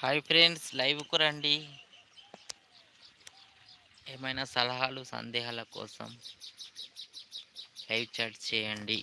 Hi friends లైవ్కు రండి. ఏమైనా సలహాలు సందేహాల కోసం లైవ్ చాట్ చేయండి.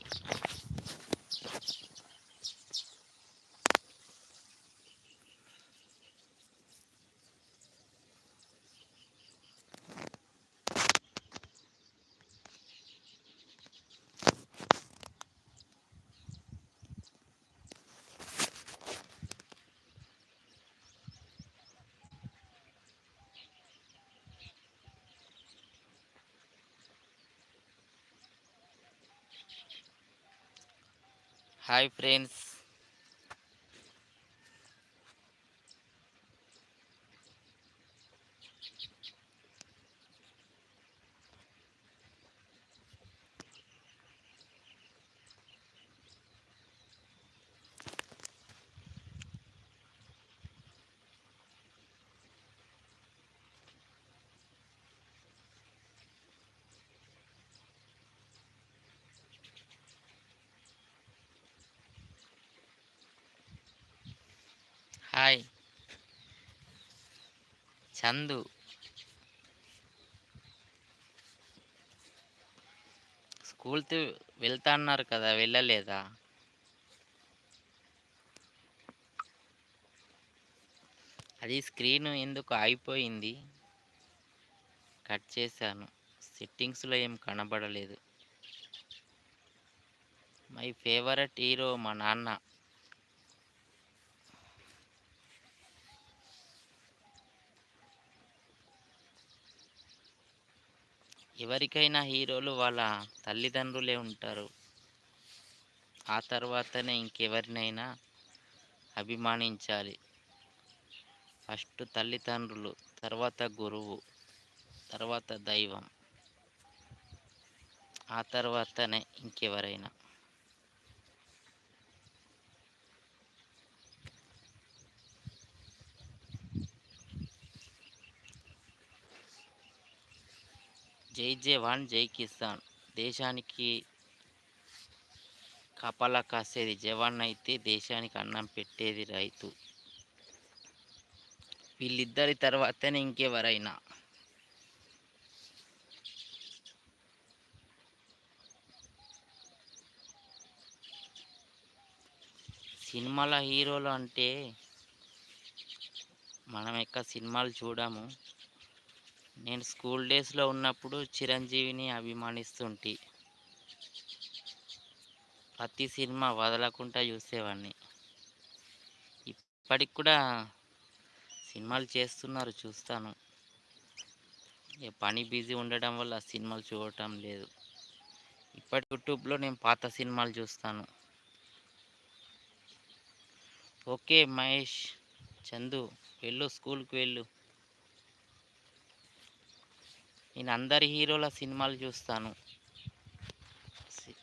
Hi friends hi. చందు. స్కూల్కి వెళ్తా అన్నారు కదా వెళ్ళలేదా? అది స్క్రీన్ ఎందుకు ఆగిపోయింది? కట్ చేశాను. సెట్టింగ్స్లో ఏం కనబడలేదు. మై ఫేవరెట్ హీరో మా నాన్న. ఎవరికైనా హీరోలు వాళ్ళ తల్లిదండ్రులే ఉంటారు. ఆ తర్వాతనే ఇంకెవరినైనా అభిమానించాలి. ఫస్ట్ తల్లిదండ్రులు తర్వాత గురువు తర్వాత దైవం. ఆ తర్వాతనే ఇంకెవరైనా. జై జవాన్ జై కిసాన్. దేశానికి కాపలా కాసేది జవాన్ అయితే దేశానికి అన్నం పెట్టేది రైతు. వీళ్ళిద్దరి తర్వాతనే ఇంకెవరైనా? సినిమాల హీరోలు అంటే మనం ఎక్క సినిమాలు చూడము. నేను స్కూల్ డేస్లో ఉన్నప్పుడు చిరంజీవిని అభిమానిస్తుంటి. ప్రతి సినిమా వదలకుండా చూసేవాడిని ఇప్పటికి కూడా సినిమాలు చేస్తున్నారు చూస్తాను. పని బిజీ ఉండడం వల్ల సినిమాలు చూడటం లేదు. ఇప్పటి యూట్యూబ్లో నేను పాత సినిమాలు చూస్తాను. ఓకే మహేష్ చందు వెళ్ళు స్కూల్కి వెళ్ళు. నేను అందరి హీరోల సినిమాలు చూస్తాను. సి-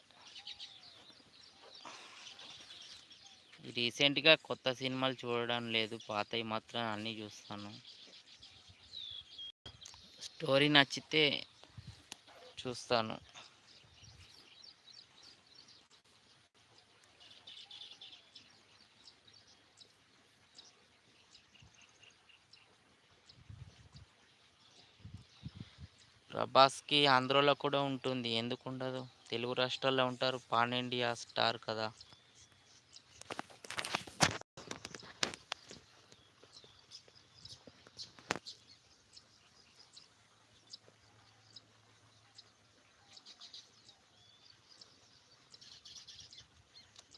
రీసెంట్గా కొత్త సినిమాలు చూడడం లేదు పాతవి మాత్రం అన్నీ చూస్తాను. స్టోరీ నచ్చితే చూస్తాను. ప్రభాస్కి ఆంధ్రలో కూడా ఉంటుంది. ఎందుకు ఉండదు తెలుగు రాష్ట్రాల్లో ఉంటారు. పాన్ ఇండియా స్టార్ కదా.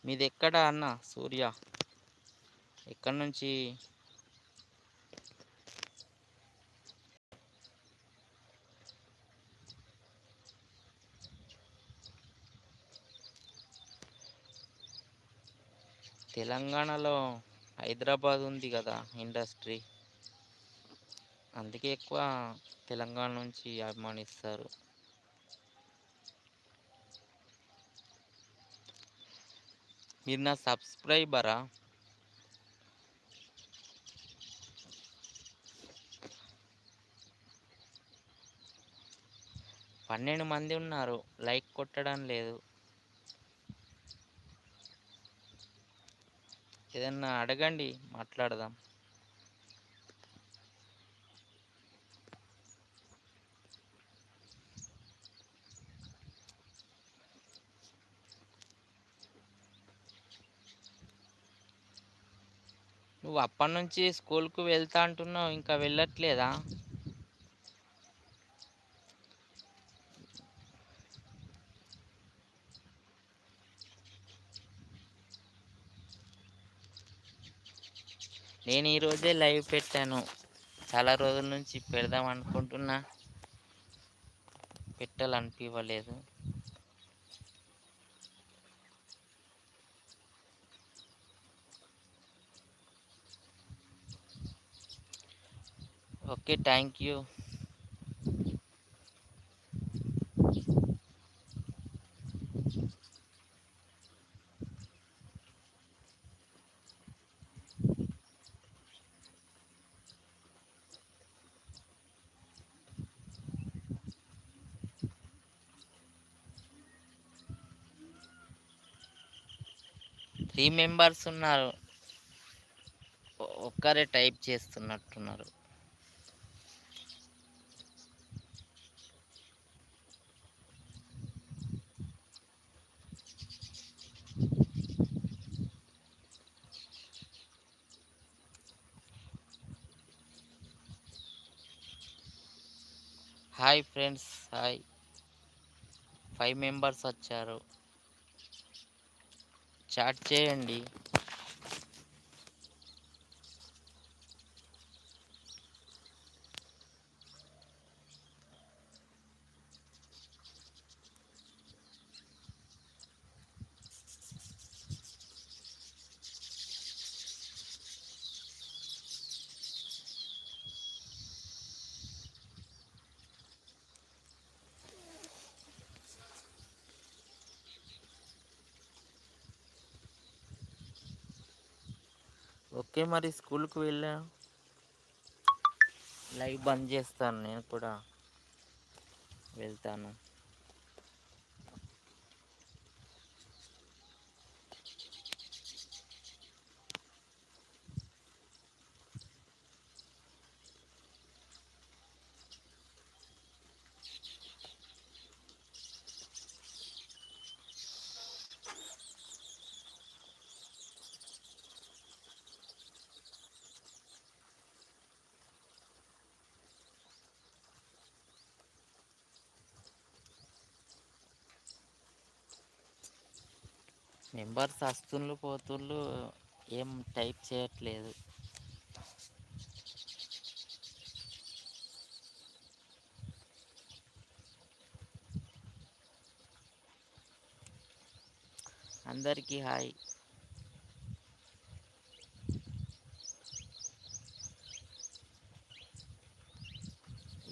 మీది ఎక్కడ అన్న? సూర్య. ఎక్కడి నుంచి తెలంగాణలో హైదరాబాద్ ఉంది కదా ఇండస్ట్రీ. అందుకే ఎక్కువ తెలంగాణ నుంచి అభిమానిస్తారు. మీరు నా సబ్స్క్రైబరా? పన్నెండు మంది ఉన్నారు. లైక్ కొట్టడం లేదు. ఏదన్నా అడగండి మాట్లాడదాం. నువ్వు అప్పటి నుంచి స్కూల్కు వెళ్తా అంటున్నావు ఇంకా వెళ్ళట్లేదా? నేను ఈరోజే లైవ్ పెట్టాను. చాలా రోజుల నుంచి పెడదాం అనుకుంటున్నా. పెట్టాలనిపించలేదు okay thank you. Three members ఉన్నారు. ఒక్కరే type చేస్తున్నట్టున్నారు. Hi friends hi five members వచ్చారు. చాట్ చేయండి. ఓకే మరి స్కూల్కి వెళ్ళా. లైవ్ బంద్ చేస్తాను నేను కూడా. వెళ్తాను. మెంబర్స్ వస్తుండ్రు పోతుండ్రు ఏం టైప్ చేయట్లేదు. అందరికీ హాయ్.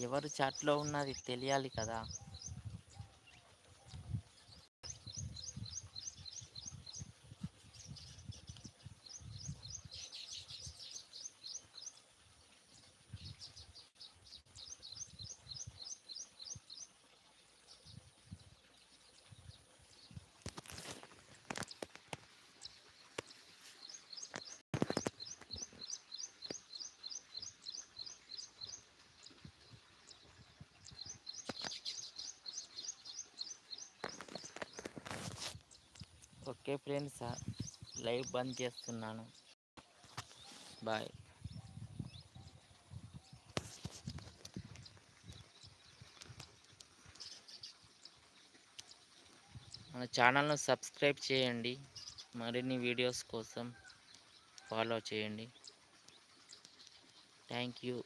ఎవరు చాట్లో ఉన్నది తెలియాలి కదా. ఓకే ఫ్రెండ్స్ లైవ్ బంద్ చేస్తున్నాను. బాయ్. మన ఛానల్ను సబ్స్క్రైబ్ చేయండి. మరిన్ని వీడియోస్ కోసం ఫాలో చేయండి. Thank you.